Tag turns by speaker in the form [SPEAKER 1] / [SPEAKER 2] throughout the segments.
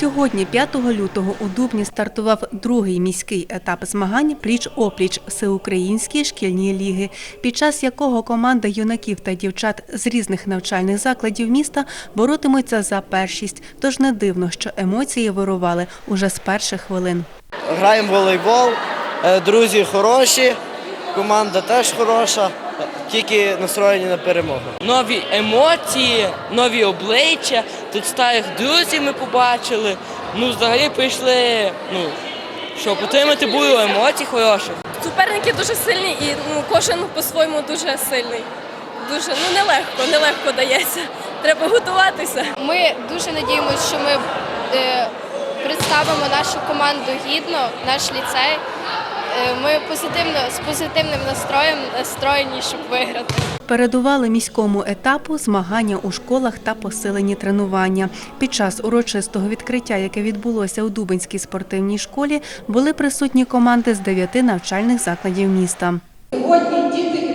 [SPEAKER 1] Сьогодні, 5 лютого, у Дубні стартував другий міський етап змагань пліч-опліч всеукраїнські шкільні ліги, під час якого команда юнаків та дівчат з різних навчальних закладів міста боротимуться за першість. Тож не дивно, що емоції вирували уже з перших хвилин.
[SPEAKER 2] Граємо волейбол, е, друзі хороші, команда теж хороша, тільки настроєні на перемогу.
[SPEAKER 3] нові емоції, нові обличчя. Тут старих друзів ми побачили. Ну, взагалі прийшли, ну, що потримати було емоцій хороших.
[SPEAKER 4] Суперники дуже сильні і ну, кожен по-своєму дуже сильний. Дуже ну нелегко, нелегко дається. Треба готуватися.
[SPEAKER 5] Ми дуже надіємося, що ми е, представимо нашу команду гідно, наш ліцей. Е, ми позитивно з позитивним настроєм настроєні, щоб виграти.
[SPEAKER 1] Передували міському етапу змагання у школах та посилені тренування. Під час урочистого відкриття, яке відбулося у Дубинській спортивній школі, були присутні команди з дев'яти навчальних закладів міста.
[SPEAKER 6] Сьогодні діти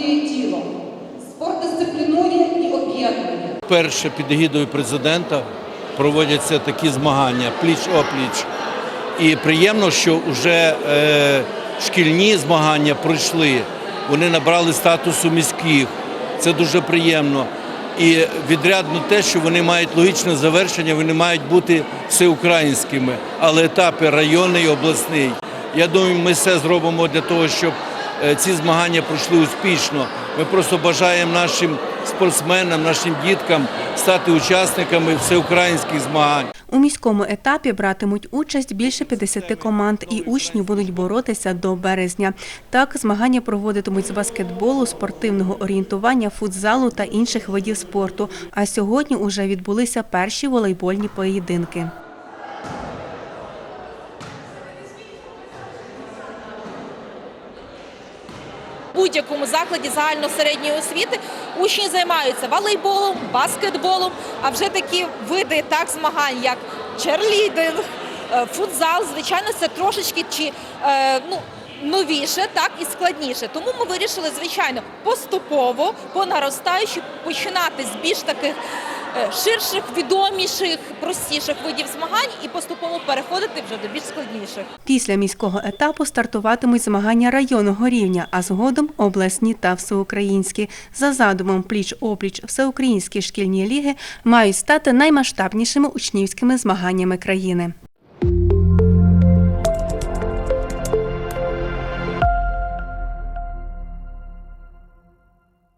[SPEAKER 6] гартує тіло, спорт дисциплінує і об'єднує.
[SPEAKER 7] Вперше під егідою президента проводяться такі змагання пліч-опліч. І приємно, що вже е, шкільні змагання пройшли. Вони набрали статусу міських. Це дуже приємно. І відрядно те, що вони мають логічне завершення, вони мають бути всеукраїнськими, але етапи районний обласний. Я думаю, ми все зробимо для того, щоб ці змагання пройшли успішно. Ми просто бажаємо нашим спортсменам, нашим діткам стати учасниками всеукраїнських змагань.
[SPEAKER 1] У міському етапі братимуть участь більше 50 команд, і учні будуть боротися до березня. Так, змагання проводитимуть з баскетболу, спортивного орієнтування, футзалу та інших видів спорту. А сьогодні уже відбулися перші волейбольні поєдинки.
[SPEAKER 8] Будь-якому закладі загальносередньої освіти учні займаються волейболом, баскетболом, а вже такі види так змагань, як черлідинг, е, футзал, звичайно, це трошечки чи е, ну. Новіше, так і складніше. Тому ми вирішили, звичайно, поступово, по наростаючи, починати з більш таких ширших, відоміших, простіших видів змагань і поступово переходити вже до більш складніших.
[SPEAKER 1] Після міського етапу стартуватимуть змагання районного рівня, а згодом обласні та всеукраїнські. За задумом пліч-опліч всеукраїнські шкільні ліги мають стати наймасштабнішими учнівськими змаганнями країни.